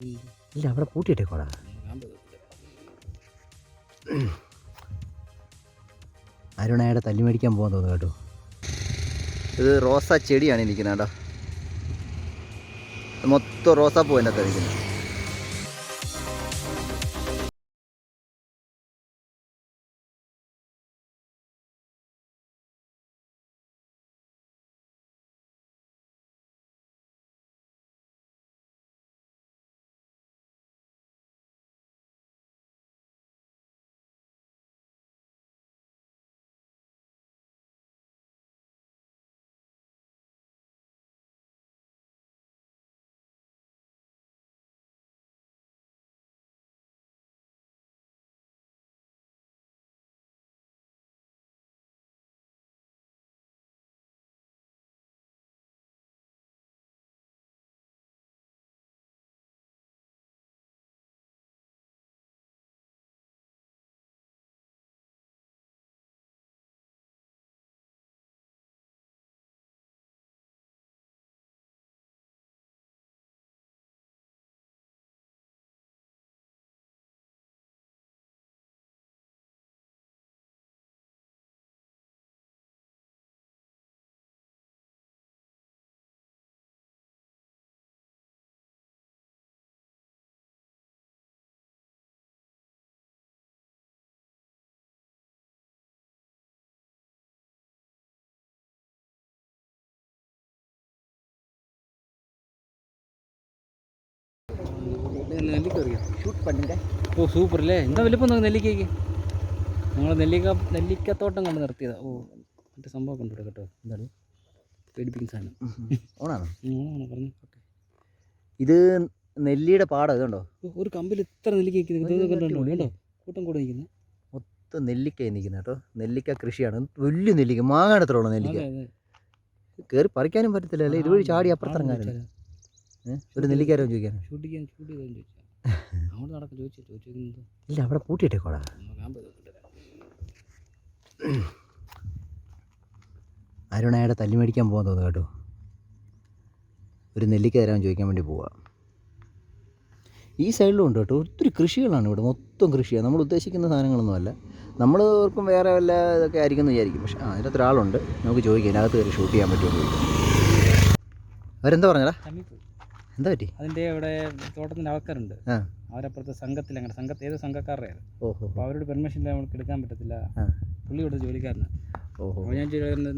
ഇല്ല അവിടെ പൂട്ടിയിട്ടേക്കോടാ അരുണയുടെ തല്ലി മേടിക്കാൻ പോകാൻ തോന്നുന്നു കേട്ടോ. ഇത് റോസാ ചെടിയാണ് ഇരിക്കുന്നത് കേട്ടോ. മൊത്തം റോസാപ്പൂ അകത്താണ് ഇരിക്കുന്നത്. നെല്ലിക്ക അറിയാം ഷൂട്ട് പണ്ടിന്റെ ഓ സൂപ്പർ അല്ലേ എന്താ വലിപ്പം നെല്ലിക്കയ്ക്ക്? ഞങ്ങൾ നെല്ലിക്ക നെല്ലിക്കത്തോട്ടം കണ്ട് നിർത്തിയതാ. ഓ മറ്റേ സംഭവം കണ്ടു കേട്ടോ. എന്താണ്? പേടിപ്പിക്കുന്ന സാധനം. ഓണാണോ? ഉം, പറഞ്ഞു. ഓക്കെ. ഇത് നെല്ലിയുടെ പാടം ഇതുണ്ടോ ഒരു കമ്പിൽ ഇത്ര നെല്ലിക്ക കണ്ടോ? കൂട്ടം കൂടെ നിൽക്കുന്നത് മൊത്തം നെല്ലിക്ക നിൽക്കുന്നത് കേട്ടോ. നെല്ലിക്ക കൃഷിയാണ്. വലിയ നെല്ലിക്ക മാങ്ങാടത്തിലുള്ള നെല്ലിക്ക. കയറി പറിക്കാനും പറ്റത്തില്ല അല്ലേ? ഇതുവഴി ചാടി അപ്പുറത്തിറങ്ങാനും. ഒരു നെല്ലിക്കാരോ ചോദിക്കാൻ ഷൂട്ട് ചെയ്യാൻ ഷൂട്ട് ചെയ്താൽ ചോദിച്ചാൽ അങ്ങോട്ട് നടക്കം ചോദിച്ചു ചോദിച്ചത് ഇല്ല അവിടെ പൂട്ടിയിട്ടേക്കോടാ അരുണയുടെ തല്ലി മേടിക്കാൻ പോകാൻ തോന്നുന്നു കേട്ടോ. ഒരു നെല്ലിക്ക തരാൻ ചോദിക്കാൻ വേണ്ടി പോവാ. ഈ സൈഡിലും ഉണ്ട് കേട്ടോ. ഒത്തിരി കൃഷികളാണ് ഇവിടെ. മൊത്തം കൃഷിയാണ് നമ്മൾ ഉദ്ദേശിക്കുന്ന സാധനങ്ങളൊന്നുമല്ല നമ്മൾ ഓർക്കും വേറെ വല്ല ഇതൊക്കെ ആയിരിക്കും എന്ന് വിചാരിക്കും. പക്ഷേ ആ അതിനകത്ത് ഒരാളുണ്ട്. നമുക്ക് ചോദിക്കാം. അതിനകത്ത് കയറി ഷൂട്ട് ചെയ്യാൻ പറ്റുമോ അവരെന്താ പറഞ്ഞടാ? എന്താ പറ്റി? അതിന്റെ ഇവിടെ തോട്ടത്തിന്റെ ആൾക്കാരുണ്ട്. ആ. അവരപ്പുറത്തെ സംഘത്തിൽ അങ്ങനെ സംഘത്തെ ഏത് സംഘക്കാരുടെ ഓഹോ. അപ്പോൾ അവരോട് പെർമിഷൻ ഇല്ല നമുക്ക് എടുക്കാൻ പറ്റത്തില്ല. പുള്ളി ഇവിടെ ജോലിക്കാരനാണ് ഓഹോ. അപ്പോൾ ഞാൻ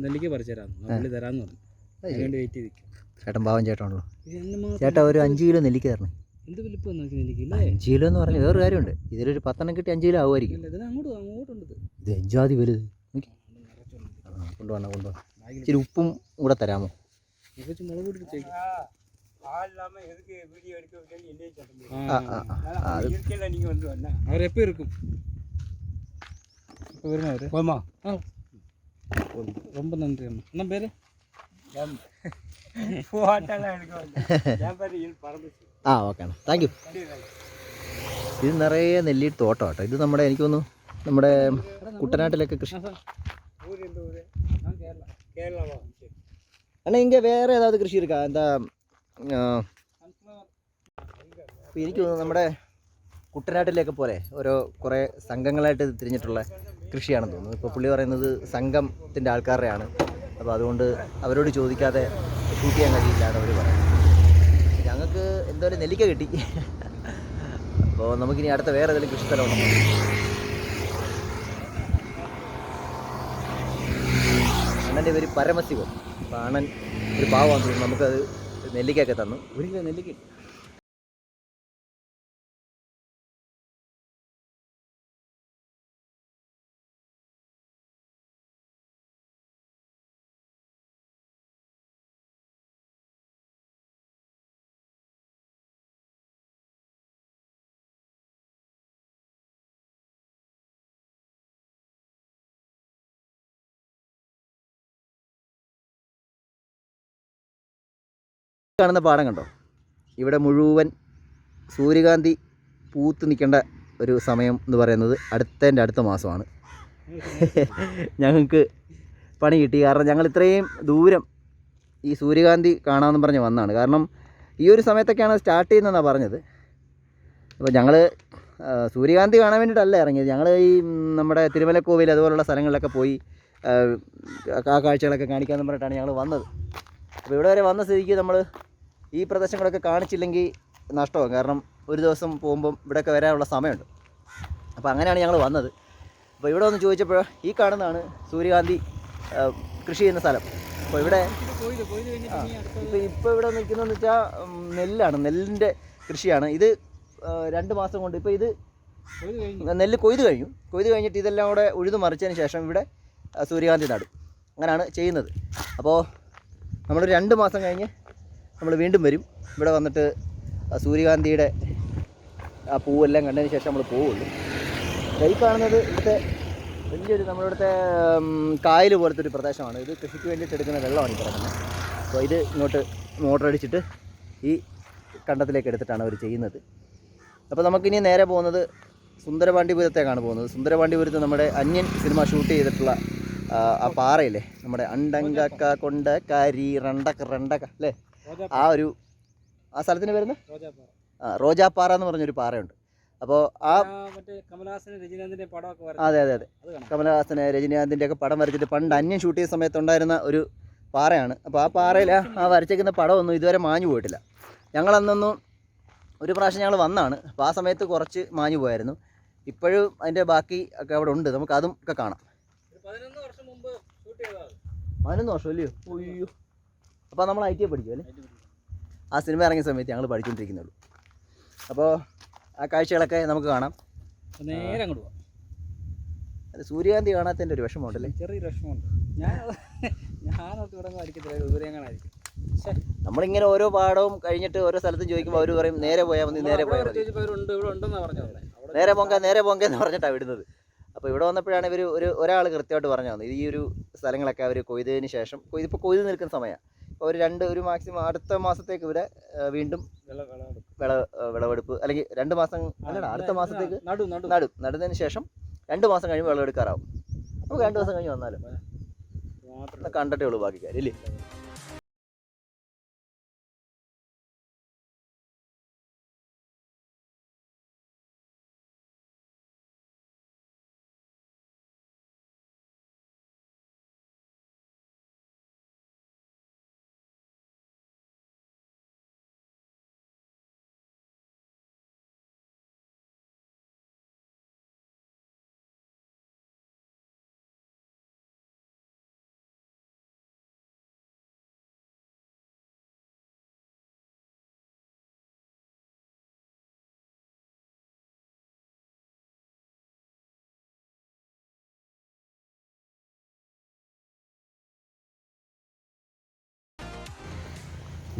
നെല്ലിക്ക് പറിച്ചു തരാം പുള്ളി തരാന്ന് പറഞ്ഞു. അതിനുവേണ്ടി വെയിറ്റ് ചെയ്ത് നിൽക്കും ചേട്ടൻ പാവം ചേട്ടനാണല്ലോ. എന്നെ ചേട്ടാ ഒരു അഞ്ച് കിലോ നെല്ലിക്ക തരണേ. എന്ത് വലിപ്പം നോക്കി അഞ്ച് കിലോ എന്ന് പറഞ്ഞാൽ വേറൊരു കാര്യമുണ്ട്. ഇതിലൊരു പത്തെണ്ണം കിട്ടി അഞ്ച് കിലോ ആവുമായിരിക്കും. അങ്ങോട്ട് അങ്ങോട്ടുണ്ട് ഇത്. അഞ്ചാതി വലുത്. കൊണ്ടുവന്ന കൊണ്ടുവന്ന ഇച്ചിരി ഉപ്പും കൂടെ തരാമോ? മുളക് പൊടി ரொம்ப நன்றி அம்மா. என்ன பேர்? ഫോട്ടോയെല്ലാം എടുക്കുമല്ലോ ഞാൻ പറയും പറമ്പ് ആ ഓക്കെ അണ്ണാ താങ്ക് ഇത് നിറയെ നെല്ലി തോട്ടം ഇത് നമ്മുടെ എനിക്ക് തോന്നുന്നു നമ്മുടെ കുട്ടനാട്ടിലൊക്കെ കൃഷി അണ്ണാ ഇങ്ങനെ വേറെ ഏതാവത് കൃഷി എടുക്കാം എന്താ എനിക്ക് തോന്നുന്നു നമ്മുടെ കുട്ടനാട്ടിലേക്ക് പോലെ ഓരോ കുറേ സംഘങ്ങളായിട്ട് തിരിഞ്ഞിട്ടുള്ള കൃഷിയാണെന്ന് തോന്നുന്നു. ഇപ്പോൾ പുള്ളി പറയുന്നത് സംഘത്തിന്റെ ആൾക്കാരുടെയാണ്. അപ്പോൾ അതുകൊണ്ട് അവരോട് ചോദിക്കാതെ ഷൂട്ട് ചെയ്യാൻ കഴിയില്ല എന്ന് അവർ പറയുന്നത് ഞങ്ങൾക്ക് എന്തായാലും നെല്ലിക്ക കിട്ടി. അപ്പോൾ നമുക്കിനി അടുത്ത വേറെ ഏതെങ്കിലും കൃഷി സ്ഥലം ഉണ്ടോ? അണ്ണന്റെ പേര് പരമശിവൻ. അപ്പോൾ അണ്ണൻ ഒരു പാവമാണ് നമുക്കത് നെല്ലിക്കയൊക്കെ തന്നു. ഒരു കിലോ നെല്ലിക്ക കാണുന്ന പാടം കണ്ടോ? ഇവിടെ മുഴുവൻ സൂര്യകാന്തി പൂത്ത് നിൽക്കേണ്ട ഒരു സമയം എന്ന് പറയുന്നത് അടുത്തതിന്റെ അടുത്ത മാസമാണ്. ഞങ്ങൾക്ക് പണി കിട്ടി. കാരണം ഞങ്ങൾ ഇത്രയും ദൂരം ഈ സൂര്യകാന്തി കാണാമെന്ന് പറഞ്ഞ് വന്നതാണ് കാരണം ഈ ഒരു സമയത്തൊക്കെയാണ് സ്റ്റാർട്ട് ചെയ്യുന്നതെന്നാണ് പറഞ്ഞത്. അപ്പോൾ ഞങ്ങൾ സൂര്യകാന്തി കാണാൻ വേണ്ടിയിട്ടല്ല ഇറങ്ങിയത്. ഞങ്ങൾ ഈ നമ്മുടെ തിരുമലക്കോവിൽ അതുപോലുള്ള സ്ഥലങ്ങളിലൊക്കെ പോയി ആ കാഴ്ചകളൊക്കെ കാണിക്കാമെന്ന് പറഞ്ഞിട്ടാണ് ഞങ്ങൾ വന്നത്. അപ്പോൾ ഇവിടെ വരെ വന്ന സ്ഥിതിക്ക് നമ്മൾ ഈ പ്രദേശങ്ങളൊക്കെ കാണിച്ചില്ലെങ്കിൽ നഷ്ടമാകും. കാരണം ഒരു ദിവസം പോകുമ്പം ഇവിടെയൊക്കെ വരാനുള്ള സമയമുണ്ട്. അപ്പോൾ അങ്ങനെയാണ് ഞങ്ങൾ വന്നത്. അപ്പോൾ ഇവിടെ വന്ന് ചോദിച്ചപ്പോൾ ഈ കാണുന്നതാണ് സൂര്യകാന്തി കൃഷി ചെയ്യുന്ന സ്ഥലം. അപ്പോൾ ഇവിടെ ഇപ്പോൾ ഇപ്പോൾ ഇവിടെ നിൽക്കുന്നതെന്ന് വെച്ചാൽ നെല്ലാണ് നെല്ലിന്റെ കൃഷിയാണ്. ഇത് രണ്ട് മാസം കൊണ്ട് ഇപ്പോൾ ഇത് നെല്ല് കൊയ്തു കഴിഞ്ഞു. കൊയ്തു കഴിഞ്ഞിട്ട് ഇതെല്ലാം കൂടെ ഉഴുതു മറിച്ചതിന് ശേഷം ഇവിടെ സൂര്യകാന്തി നടും. അങ്ങനെയാണ് ചെയ്യുന്നത്. അപ്പോൾ നമ്മൾ രണ്ട് മാസം കഴിഞ്ഞ് നമ്മൾ വീണ്ടും വരും. ഇവിടെ വന്നിട്ട് സൂര്യകാന്തിയുടെ ആ പൂവെല്ലാം കണ്ടതിന് ശേഷം നമ്മൾ പോവുള്ളൂ. കൈ കാണുന്നത് ഇവിടുത്തെ വലിയൊരു നമ്മളിവിടുത്തെ കായൽ പോലത്തെ ഒരു പ്രദേശമാണ്. ഇത് കൃഷിക്ക് വേണ്ടിയിട്ട് എടുക്കുന്ന വെള്ളമാണ് ഈ കിടക്കുന്നത് അപ്പോൾ ഇത് ഇങ്ങോട്ട് മോട്ടർ അടിച്ചിട്ട് ഈ കണ്ടത്തിലേക്ക് എടുത്തിട്ടാണ് അവർ ചെയ്യുന്നത്. അപ്പോൾ നമുക്കിനി നേരെ പോകുന്നത് സുന്ദരപാണ്ഡിപുരത്തേക്കാണ് പോകുന്നത്. സുന്ദരപാണ്ഡിപുരത്ത് നമ്മുടെ അന്യൻ സിനിമ ഷൂട്ട് ചെയ്തിട്ടുള്ള ആ പാറയില്ലേ? നമ്മുടെ അണ്ടങ്കക്ക കൊണ്ട കരി റണ്ടക്ക റണ്ടക്ക അല്ലേ? ആ ഒരു ആ സ്ഥലത്തിന് വരുന്ന ആ റോജാപ്പാറ എന്ന് പറഞ്ഞൊരു പാറയുണ്ട്. അപ്പോൾ ആ അതെ അതെ അതെ. കമലഹാസന് രജനീകാന്തിന്റെ ഒക്കെ പടം വരച്ചിട്ട് പണ്ട് അന്യം ഷൂട്ട് ചെയ്ത സമയത്തുണ്ടായിരുന്ന ഒരു പാറയാണ്. അപ്പോൾ ആ പാറയിൽ ആ വരച്ചേക്കുന്ന പടമൊന്നും ഇതുവരെ മാഞ്ഞു പോയിട്ടില്ല. ഞങ്ങളന്നൊന്നും ഒരു പ്രാവശ്യം ഞങ്ങൾ വന്നാണ്. അപ്പോൾ ആ സമയത്ത് കുറച്ച് മാഞ്ഞു പോയായിരുന്നു. ഇപ്പോഴും അതിന്റെ ബാക്കി ഒക്കെ അവിടെ ഉണ്ട്. നമുക്ക് അതും ഒക്കെ കാണാം. പതിനൊന്ന് വർഷം അല്ലയോ? അയ്യോ. അപ്പോൾ നമ്മൾ ഐ ടി പഠിക്കും അല്ലേ? ആ സിനിമ ഇറങ്ങിയ സമയത്ത് ഞങ്ങൾ പഠിച്ചുകൊണ്ടിരിക്കുന്നുള്ളൂ അപ്പോൾ ആ കാഴ്ചകളൊക്കെ നമുക്ക് കാണാം. നേരെ അങ്ങോട്ട് പോവാം. അത് സൂര്യകാന്തി കാണാത്തതിന്റെ ഒരു വിഷമമുണ്ടല്ലേ ചെറിയൊരു വിഷമമുണ്ട്. ഞാൻ ഞാനോട്ട് ഇവിടെ അടിക്കത്തില്ല സൂര്യങ്ങളായിരിക്കും നമ്മളിങ്ങനെ ഓരോ പാടവും കഴിഞ്ഞിട്ട് ഓരോ സ്ഥലത്തും ചോദിക്കുമ്പോൾ അവർ പറയും നേരെ പോയാൽ മതി നേരെ പോയാൽ മതി. നേരെ പോങ്ക നേരെ പോങ്ക എന്ന് പറഞ്ഞിട്ടാണ് വിടുന്നത്. അപ്പോൾ ഇവിടെ വന്നപ്പോഴാണ് ഇവർ ഒരു ഒരാൾ കൃത്യമായിട്ട് പറഞ്ഞു തന്നത്. ഈ ഒരു സ്ഥലങ്ങളൊക്കെ അവർ കൊയ്തതിന് ശേഷം കൊയ്ത് ഇപ്പോൾ കൊയ്ത് നിൽക്കുന്ന സമയമാണ് ഒരു രണ്ട് ഒരു മാക്സിമം അടുത്ത മാസത്തേക്ക് ഇവിടെ വീണ്ടും വിള വിളവെടുപ്പ്. അല്ലെങ്കിൽ രണ്ട് മാസം അല്ലടാ അടുത്ത മാസത്തേക്ക് നടു നടു. നടും. നടുന്നതിന് ശേഷം രണ്ട് മാസം കഴിയുമ്പോൾ വിളവെടുക്കാറാവും. നമുക്ക് രണ്ട് മാസം കഴിഞ്ഞ് വന്നാലും. കണ്ടിട്ടേ ഉള്ളൂ ബാക്കി കാര്യം ഇല്ലേ?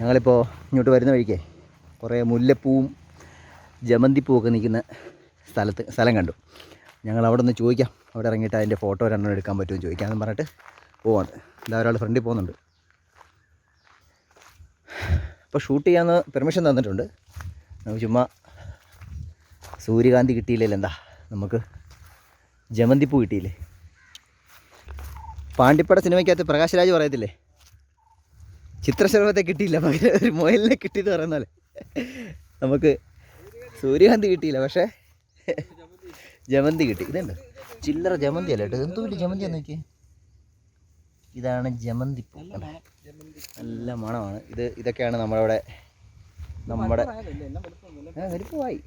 ഞങ്ങളിപ്പോൾ ഇങ്ങോട്ട് വരുന്ന വഴിക്കേ കുറേ മുല്ലപ്പൂവും ജമന്തിപ്പൂവൊക്കെ നിൽക്കുന്ന സ്ഥലത്ത് സ്ഥലം കണ്ടു. ഞങ്ങൾ അവിടെ നിന്ന് ചോദിക്കാം. അവിടെ ഇറങ്ങിയിട്ട് അതിന്റെ ഫോട്ടോ രണ്ടെണ്ണം എടുക്കാൻ പറ്റുമോ ചോദിക്കാമെന്ന് പറഞ്ഞിട്ട് പോവാണ്. എന്താ ഒരാൾ ഫ്രണ്ടിൽ പോകുന്നുണ്ട്. അപ്പോൾ ഷൂട്ട് ചെയ്യാമെന്ന് പെർമിഷൻ തന്നിട്ടുണ്ട്. നമുക്ക് ചുമ്മാ സൂര്യകാന്തി കിട്ടിയില്ലല്ലോ എന്താ നമുക്ക് ജമന്തിപ്പൂ കിട്ടിയില്ലേ? പാണ്ടിപ്പട സിനിമയ്ക്കകത്ത് പ്രകാശ് രാജ് പറയത്തില്ലേ? ചിത്രശലഭത്തെ കിട്ടിയില്ല. പകരം ഒരു മുയലിനെ കിട്ടിയെന്ന് പറയുന്ന നമുക്ക് സൂര്യകാന്തി കിട്ടിയില്ല പക്ഷേ ജമന്തി കിട്ടി. ഇതുണ്ട് ചില്ലറ ജമന്തി അല്ല കേട്ടോ എന്തോ വലിയ ജമന്തി എന്ന് നോക്കിയേ. ഇതാണ് ജമന്തി പൂ. നല്ല മണമാണ്. ഇത് ഇതൊക്കെയാണ് നമ്മളവിടെ നമ്മുടെ വലിപ്പമായി.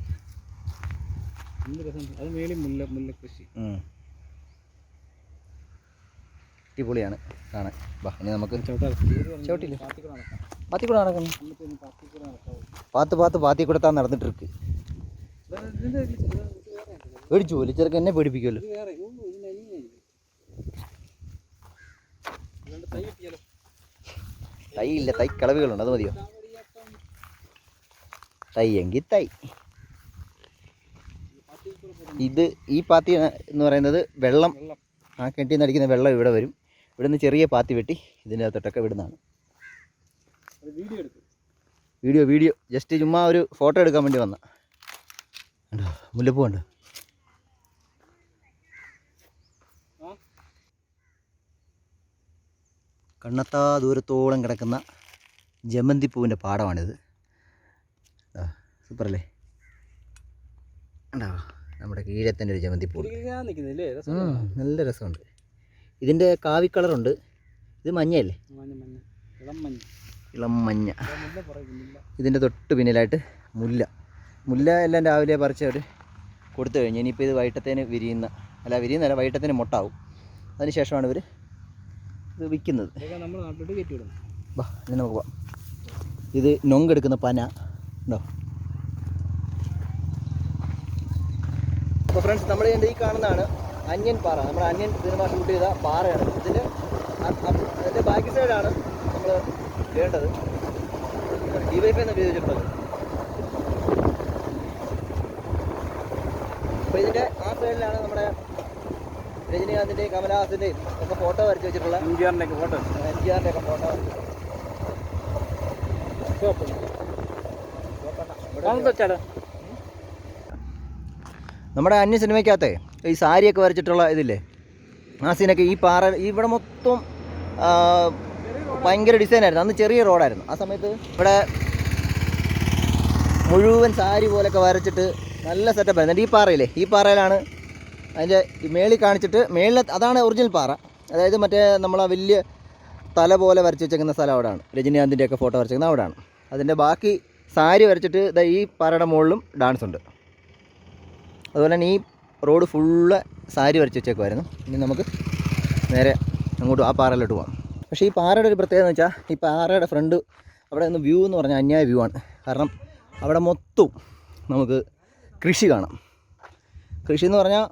അത് മേലും മുല്ല മുല്ല കൃഷി ഉം. അടിപൊളിയാണ്. കാണാൻ. വാ ഇനി നമുക്ക് ചവിട്ടില്ല പാത്തി കൂടെ നടക്കുന്നു. പാത്ത് പാത്ത് പാത്തി കൂടെ താ നടന്നിട്ടിരിക്ക്. പേടിച്ചു പോലെ ചെറുക്കൻ എന്നെ പേടിപ്പിക്കുമല്ലോ തൈ ഇല്ല തൈ കളവുകളുണ്ട്. അത് മതിയോ? തൈ എങ്കിൽ തൈ. ഇത് ഈ പാത്തി എന്ന് പറയുന്നത് വെള്ളം. ആ കെട്ടിന്ന് അടിക്കുന്ന വെള്ളം ഇവിടെ വരും. ഇവിടെ നിന്ന് ചെറിയ പാത്തി വെട്ടി ഇതിന്റെ അകത്തോട്ടൊക്കെ വിടുന്നതാണ് വീഡിയോ വീഡിയോ വീഡിയോ ജസ്റ്റ് ചുമ്മാ ഒരു ഫോട്ടോ എടുക്കാൻ വേണ്ടി വന്ന. കണ്ടോ? മുല്ലപ്പൂ കണ്ടോ? ആ. കണ്ണത്താ ദൂരത്തോളം കിടക്കുന്ന ജമന്തിപ്പൂവിന്റെ പാടമാണിത്. സൂപ്പർ അല്ലേ കണ്ടോ? നമ്മുടെ കീഴത്തിന്റെ ഒരു ജമന്തിപ്പൂ നിൽക്കുന്നില്ലേ? നല്ല രസമുണ്ട്. ഇതിന്റെ കാവി കളറുണ്ട്. ഇത് മഞ്ഞയല്ലേ? മഞ്ഞ മഞ്ഞ. ഇളം മഞ്ഞ. ഇതിന്റെ തൊട്ട് പിന്നിലായിട്ട് മുല്ല. മുല്ല എല്ലാം രാവിലെ പറിച്ച് അവർ കൊടുത്തു കഴിഞ്ഞു. ഇനിയിപ്പോൾ ഇത് വൈകിട്ടത്തേന് വിരിയുന്ന അല്ല വിരിയുന്നല്ല വൈകിട്ടത്തേന് മുട്ടാവും. അതിന് ശേഷമാണ് ഇവർ ഇത് വിൽക്കുന്നത്. ബാ ഇനി നമുക്ക് പോവാം. ഇത് നൊങ്കെടുക്കുന്ന പന. ഉണ്ടോ അപ്പോൾ ഫ്രണ്ട്സ് നമ്മൾ ഈ കാണുന്നതാണ് അന്യൻ പാറ. നമ്മുടെ അന്യൻ സിനിമ ഷൂട്ട് ചെയ്ത പാറയാണ്. ഇതിന്റെ അതിന്റെ അതിന്റെ ബാക്ക് സൈഡാണ് നമ്മൾ വേണ്ടത്. ഡി വൈഫ് എന്ന് ഉപയോഗിച്ചിട്ടുള്ളത് അപ്പോൾ ഇതിന്റെ ആ സൈഡിലാണ് നമ്മുടെ രജനീകാന്തിന്റെയും കമലഹാസന്റെയും ഒക്കെ ഫോട്ടോ വരച്ച് വെച്ചിട്ടുള്ള എം ജി ആറിന്റെ ഒക്കെ ഫോട്ടോ എം ജി ആറിന്റെ ഒക്കെ ഫോട്ടോ നമ്മുടെ അന്യ സിനിമയ്ക്കകത്തെ ഈ സാരിയൊക്കെ വരച്ചിട്ടുള്ള ഇതില്ലേ? ആ സീനൊക്കെ ഈ പാറ ഇവിടെ മൊത്തം ഭയങ്കര ഡിസൈനായിരുന്നു അന്ന് ചെറിയ റോഡായിരുന്നു. ആ സമയത്ത് ഇവിടെ മുഴുവൻ സാരി പോലൊക്കെ വരച്ചിട്ട് നല്ല സെറ്റപ്പ് ആയിരുന്നു. ഈ പാറയില്ലേ? ഈ പാറയിലാണ് അതിന്റെ മേളിൽ കാണിച്ചിട്ട് മേളിൽ അതാണ് ഒറിജിനൽ പാറ. അതായത് മറ്റേ നമ്മളാ വലിയ തല പോലെ വരച്ച് വെച്ചേക്കുന്ന സ്ഥലം അവിടെയാണ്. രജനീകാന്തിന്റെ ഒക്കെ ഫോട്ടോ വരച്ചേക്കുന്നത് അവിടെയാണ്. അതിന്റെ ബാക്കി സാരി വരച്ചിട്ട് ഈ പാറയുടെ മുകളിലും ഡാൻസ് ഉണ്ട്. അതുപോലെ തന്നെ ഈ റോഡ് ഫുള്ള് സാരി വരച്ച് വെച്ചേക്കുമായിരുന്നു ഇനി നമുക്ക് നേരെ അങ്ങോട്ട് ആ പാറയിലോട്ട് പോകാം പക്ഷേ ഈ പാറയുടെ ഒരു പ്രത്യേകത എന്ന് വെച്ചാൽ ഈ പാറയുടെ ഫ്രണ്ട് അവിടെ നിന്ന് വ്യൂ എന്ന് പറഞ്ഞാൽ അന്യായ വ്യൂ ആണ്. കാരണം അവിടെ മൊത്തം നമുക്ക് കൃഷി കാണാം. കൃഷി എന്ന് പറഞ്ഞാൽ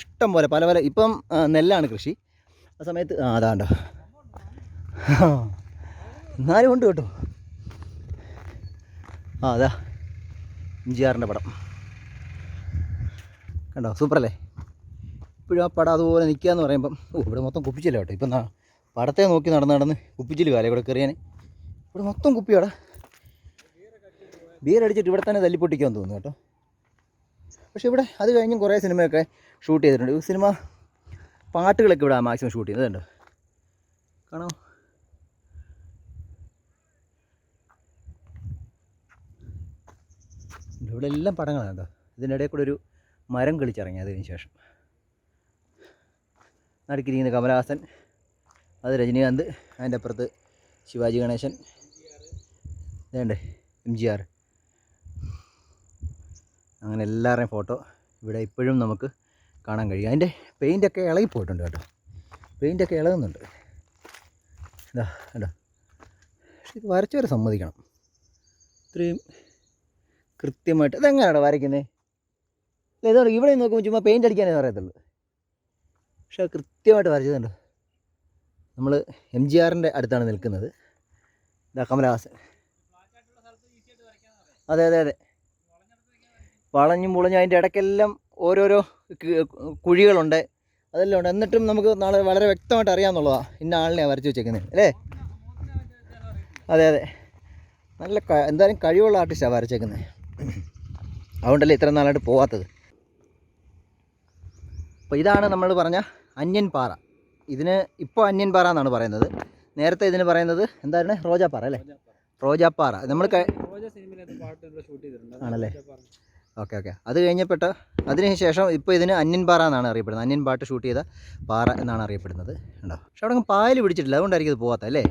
ഇഷ്ടം പോലെ പല പല ഇപ്പം നെല്ലാണ് കൃഷി. ആ സമയത്ത് ആ അതാണ്ടോ എന്നാലും ഉണ്ട് കേട്ടോ. ആ അതാ. എം ജി ആറിന്റെ പടം. കണ്ടോ? സൂപ്പറല്ലേ? ഇപ്പോഴും ആ പടം അതുപോലെ നിൽക്കുക എന്ന് പറയുമ്പം ഓ ഇവിടെ മൊത്തം കുപ്പിച്ചില്ല കേട്ടോ. ഇപ്പം എന്നാ പടത്തെ നോക്കി നടന്ന് നടന്ന് കുപ്പിച്ചിൽ കാലം ഇവിടെ കയറിയാൻ ഇവിടെ മൊത്തം കുപ്പിയാടാ. ബിയർ അടിച്ചിട്ട് ഇവിടെ തന്നെ തല്ലിപ്പൊട്ടിക്കാൻ തോന്നുന്നു കേട്ടോ. പക്ഷേ ഇവിടെ അത് കഴിഞ്ഞും കുറേ സിനിമയൊക്കെ ഷൂട്ട് ചെയ്തിട്ടുണ്ട്. സിനിമ പാട്ടുകളൊക്കെ ഇവിടെ മാക്സിമം ഷൂട്ട് ചെയ്യുന്നത് കണ്ടോ? കാണാം? ഇവിടെ എല്ലാം പടങ്ങളാണ് കേട്ടോ. ഇതിന്റെ ഇടയിൽ കൂടെ ഒരു മരം കളിച്ചിറങ്ങി അതിന് ശേഷം. നടുക്കിരിക്കുന്ന കമലഹാസൻ അത് രജനീകാന്ത് അതിന്റെ അപ്പുറത്ത് ശിവാജി ഗണേശൻ വേണ്ടേ എം ജി ആർ. അങ്ങനെ എല്ലാവരുടെയും ഫോട്ടോ ഇവിടെ ഇപ്പോഴും നമുക്ക് കാണാൻ കഴിയും. അതിന്റെ പെയിന്റൊക്കെ ഇളകി പോയിട്ടുണ്ട് കേട്ടോ. പെയിന്റൊക്കെ ഇളകുന്നുണ്ട്. ഇതാ കണ്ടോ? പക്ഷെ ഇത് വരച്ചവരെ സമ്മതിക്കണം. ഇത്രയും കൃത്യമായിട്ട് ഇതെങ്ങനെയാണോ വരയ്ക്കുന്നത് ഇതാണ് ഇവിടെ നോക്കുമ്പോൾ ചുമ്മാ പെയിന്റ് അടിക്കാനേ പറയത്തുള്ളൂ. പക്ഷെ കൃത്യമായിട്ട് വരച്ചതുണ്ട് നമ്മൾ എം ജി ആറിന്റെ അടുത്താണ് നിൽക്കുന്നത്. ഇതാ കമലഹാസൻ അതെ അതെ അതെ. വളഞ്ഞും പുളഞ്ഞും അതിന്റെ ഇടയ്ക്കെല്ലാം ഓരോരോ കുഴികളുണ്ട്. അതെല്ലാം ഉണ്ട്. എന്നിട്ടും നമുക്ക് നാളെ വളരെ വ്യക്തമായിട്ട് അറിയാമെന്നുള്ളതാണ് ഇന്ന ആളിനെയാണ് വരച്ച് വെച്ചേക്കുന്നത് അല്ലേ? അതെ അതെ. നല്ല എന്തായാലും കഴിവുള്ള ആർട്ടിസ്റ്റാണ് വരച്ചേക്കുന്നത് അതുകൊണ്ടല്ലേ ഇത്ര നാളായിട്ട് പോവാത്തത്. അപ്പോൾ ഇതാണ് നമ്മൾ പറഞ്ഞ അന്യൻ പാറ. ഇതിന് ഇപ്പോൾ അന്യൻ പാറ എന്നാണ് പറയുന്നത്. നേരത്തെ ഇതിന് പറയുന്നത് എന്താണ് റോജാപ്പാറ അല്ലേ? റോജാപ്പാറ. നമ്മൾ ആണല്ലേ? Okay okay. അത് കഴിഞ്ഞപ്പെട്ട അതിന് ശേഷം ഇപ്പോൾ ഇതിന് അന്യൻ പാറ എന്നാണ് അറിയപ്പെടുന്നത്. അന്യൻ പാട്ട് ഷൂട്ട് ചെയ്ത പാറ എന്നാണ് അറിയപ്പെടുന്നത്. ഉണ്ടോ പക്ഷെ അവിടെ പായൽ പിടിച്ചിട്ടില്ല. അതുകൊണ്ടായിരിക്കും ഇത് പോകാത്ത അല്ലേ?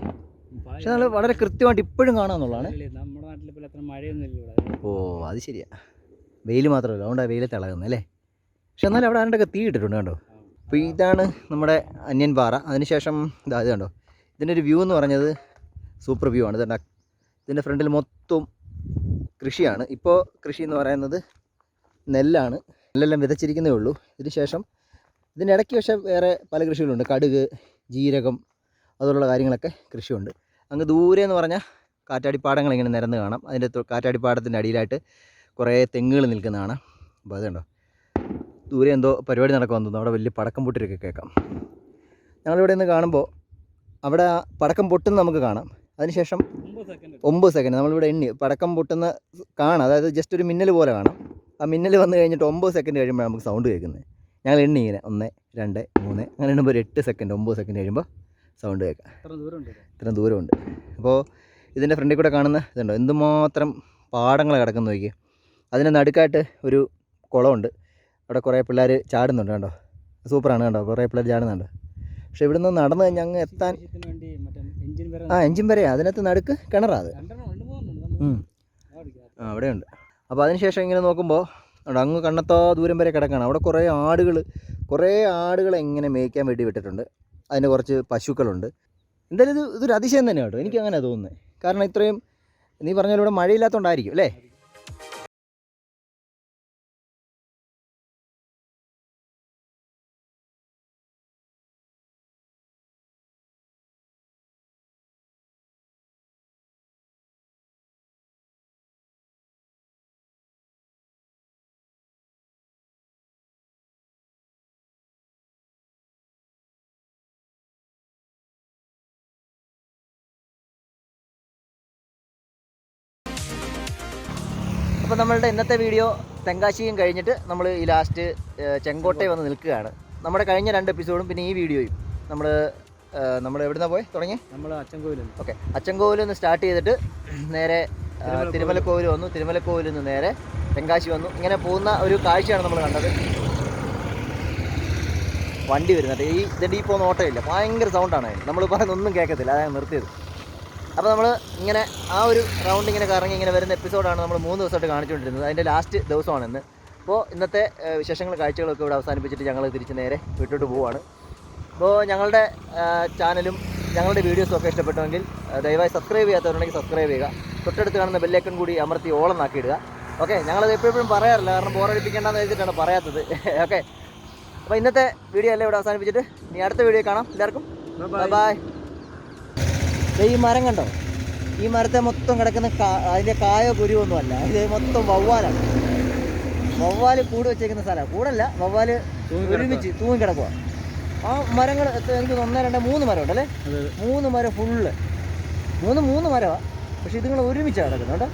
പക്ഷെ നമ്മൾ വളരെ കൃത്യമായിട്ട് ഇപ്പോഴും കാണാമെന്നുള്ളതാണ്. ഓ അത് ശരിയാ. വെയിൽ മാത്രമല്ല. അതുകൊണ്ടാണ് വെയിൽ തിളകുന്നത് അല്ലേ? പക്ഷെ എന്നാലും അവിടെ ആരുടെയൊക്കെ തീ ഇട്ടിട്ടുണ്ട് കണ്ടോ? അപ്പോൾ ഇതാണ് നമ്മുടെ അന്യൻ പാറ അതിനുശേഷം ഇതാ ഇത് കണ്ടോ? ഇതിന്റെ ഒരു വ്യൂ എന്ന് പറഞ്ഞത് സൂപ്പർ വ്യൂ ആണ്. ഇതുണ്ട ഇതിന്റെ ഫ്രണ്ടിൽ മൊത്തം കൃഷിയാണ്. ഇപ്പോൾ കൃഷി എന്ന് പറയുന്നത് നെല്ലാണ്. നെല്ലെല്ലാം വിതച്ചിരിക്കുന്നേ ഉള്ളൂ. ഇതിനുശേഷം ഇതിന്റെ ഇടയ്ക്ക് പക്ഷേ വേറെ പല കൃഷികളുണ്ട്. കടുക് ജീരകം അതുപോലുള്ള കാര്യങ്ങളൊക്കെ കൃഷിയുണ്ട്. അങ്ങ് ദൂരെ എന്ന് പറഞ്ഞാൽ കാറ്റാടിപ്പാടങ്ങൾ ഇങ്ങനെ നിരന്ന് കാണാം. അതിന്റെ കാറ്റാടിപ്പാടത്തിന്റെ അടിയിലായിട്ട് കുറേ തെങ്ങുകൾ നിൽക്കുന്നതാണ്. അപ്പോൾ അതുണ്ടോ ദൂരെ എന്തോ പരിപാടി നടക്കുമെന്ന് തോന്നുന്നു അവിടെ വലിയ പടക്കം പൊട്ടിലൊക്കെ കേൾക്കാം. ഞങ്ങളിവിടെ നിന്ന് കാണുമ്പോൾ അവിടെ ആ പടക്കം പൊട്ടുന്ന നമുക്ക് കാണാം. അതിനുശേഷം ഒമ്പത് സെക്കൻഡ് നമ്മളിവിടെ എണ്ണി. പടക്കം പൊട്ടുന്ന കാണാം. അതായത് ജസ്റ്റ് ഒരു മിന്നൽ പോലെ കാണാം. ആ മിന്നൽ വന്നു കഴിഞ്ഞിട്ട് ഒമ്പത് സെക്കൻഡ് കഴിയുമ്പോഴാണ് നമുക്ക് സൗണ്ട് കേൾക്കുന്നത്. ഞങ്ങൾ എണ്ണി ഇങ്ങനെ. ഒന്ന് രണ്ട് മൂന്ന്. അങ്ങനെ എണ്ണുമ്പോൾ ഒരു എട്ട് സെക്കൻഡ് ഒമ്പത് സെക്കൻഡ് കഴിയുമ്പോൾ സൗണ്ട് കേൾക്കാം. ഇത്രയും ദൂരമുണ്ട്. അപ്പോൾ ഇതിന്റെ ഫ്രണ്ടിൽ കൂടെ കാണുന്ന ഇതുണ്ടോ? എന്തുമാത്രം പാടങ്ങൾ കിടക്കുന്നു നോക്കി അതിന്റെ നടുക്കായിട്ട് ഒരു കുളമുണ്ട്. അവിടെ കുറേ പിള്ളേർ ചാടുന്നുണ്ട് കണ്ടോ? സൂപ്പറാണ് കണ്ടോ? കുറേ പിള്ളേർ ചാടുന്നുണ്ട്. പക്ഷെ ഇവിടെ നിന്ന് നടന്നു കഴിഞ്ഞാൽ അങ്ങ് എത്താൻ ആ എഞ്ചിൻ വരെ അതിനകത്ത് നടുക്ക് കിണറാ അത്. രണ്ടെണ്ണം അവിടെ ഉണ്ട്. ആ അപ്പോൾ അതിനുശേഷം ഇങ്ങനെ നോക്കുമ്പോൾ അവിടെ അങ്ങ് കണ്ണത്തോ ദൂരം വരെ കിടക്കുകയാണ് അവിടെ കുറേ ആടുകൾ കുറേ ആടുകളെ എങ്ങനെ മേയ്ക്കാൻ വേണ്ടി വിട്ടിട്ടുണ്ട്. അതിന് കുറച്ച് പശുക്കളുണ്ട്. എന്തായാലും ഇത് ഇതൊരു അതിശയം തന്നെയാണ് കേട്ടോ. എനിക്ക് അങ്ങനെ തോന്നുന്നത്. കാരണം ഇത്രയും നീ പറഞ്ഞ ഇവിടെ മഴയില്ലാത്തതുകൊണ്ടായിരിക്കും അല്ലേ? അപ്പോൾ നമ്മളുടെ ഇന്നത്തെ വീഡിയോ തെങ്കാശിയും കഴിഞ്ഞിട്ട് നമ്മൾ ഈ ലാസ്റ്റ് ചെങ്കോട്ടയിൽ വന്ന് നിൽക്കുകയാണ്. നമ്മുടെ കഴിഞ്ഞ രണ്ട് എപ്പിസോഡും പിന്നെ ഈ വീഡിയോയും. നമ്മൾ നമ്മൾ എവിടുന്ന പോയി? തുടങ്ങി. നമ്മൾ അച്ചൻകോവിൽ ഓക്കെ. അച്ചൻകോവിൽ നിന്ന് സ്റ്റാർട്ട് ചെയ്തിട്ട് നേരെ തിരുമലക്കോവിൽ വന്നു. തിരുമലക്കോവിൽ നിന്ന് നേരെ തെങ്കാശി വന്നു. ഇങ്ങനെ പോകുന്ന ഒരു കാഴ്ചയാണ് നമ്മൾ കണ്ടത്. വണ്ടി വരുന്നത്. ഈ ഇതിന്റെ ഈ പോകുന്ന ഓട്ടമില്ല. ഭയങ്കര സൗണ്ടാണ് നമ്മൾ പറയുന്ന ഒന്നും കേൾക്കത്തില്ല. അതാണ് നിർത്തിയത്. അപ്പോൾ നമ്മൾ ഇങ്ങനെ ആ ഒരു റൗണ്ട് ഇങ്ങനെ കറങ്ങി ഇങ്ങനെ വരുന്ന എപ്പിസോഡാണ് നമ്മൾ മൂന്ന് ദിവസമായിട്ട് കാണിച്ചുകൊണ്ടിരുന്നത്. അതിന്റെ ലാസ്റ്റ് ദിവസമാണ് ഇന്ന് അപ്പോൾ ഇന്നത്തെ വിശേഷങ്ങൾ കാഴ്ചകളൊക്കെ ഇവിടെ അവസാനിപ്പിച്ചിട്ട് ഞങ്ങൾ തിരിച്ച് നേരെ വിട്ടിട്ട് പോവുകയാണ് അപ്പോൾ ഞങ്ങളുടെ ചാനലും ഞങ്ങളുടെ വീഡിയോസും ഒക്കെ ഇഷ്ടപ്പെട്ടുവെങ്കിൽ ദയവായി സബ്സ്ക്രൈബ് ചെയ്യാത്തവരുണ്ടെങ്കിൽ സബ്സ്ക്രൈബ് ചെയ്യുക. തൊട്ടടുത്ത് കാണുന്ന ബെല്ലൈക്കൺ കൂടി അമർത്തി ഓളം ആക്കിയിടുക ഓക്കെ ഞങ്ങളത് എപ്പോഴും പറയാറില്ല കാരണം ബോറടിപ്പിക്കേണ്ടെന്ന് എഴുതിയിട്ടാണ് പറയാത്തത്. ഓക്കെ. അപ്പോൾ ഇന്നത്തെ വീഡിയോ എല്ലാം ഇവിടെ അവസാനിപ്പിച്ചിട്ട്? ഇനി അടുത്ത വീഡിയോ കാണാം. എല്ലാവർക്കും ബൈ ബൈ ഈ മരം കണ്ടോ? ഈ മരത്തെ മൊത്തം കിടക്കുന്ന അതിന്റെ അതിന്റെ കായോ കുരുവോ ഒന്നും അല്ല ഇത് മൊത്തം വവ്വാലാണ്. വവ്വാൽ കൂട് വെച്ചേക്കുന്ന സ്ഥലമാണ്. കൂടല്ല വവ്വാൽ ഒരുമിച്ച് തൂങ്ങി കിടക്കുക ആ മരങ്ങൾ എനിക്ക് ഒന്ന് രണ്ട് മൂന്ന് മരം ഉണ്ടല്ലേ മൂന്ന് മരം ഫുള്ള്. മൂന്ന് മൂന്ന് മരമാണ് പക്ഷെ ഇതുങ്ങൾ ഒരുമിച്ചാണ് കിടക്കുന്നുണ്ട്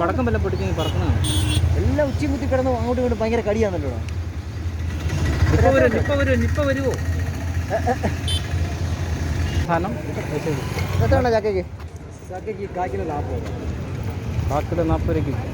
പടക്കം വല്ല പറക്കുന്നതാണ് എല്ലാം ഉച്ചി കുത്തി കിടന്ന് അങ്ങോട്ടും ഇങ്ങോട്ടും ഭയങ്കര കടിയാണല്ലോ ഇവിടെ. ഇപ്പൊ വരും ഇപ്പൊ വരും ഇപ്പൊ വരുവോ സാധനം. എത്രയുണ്ടോ ചക്കയ്ക്ക് ചക്കയ്ക്ക് കാക്കിലോ നാൽപ്പത് കാക്കിലോ നാൽപ്പത് രൂപയ്ക്ക്.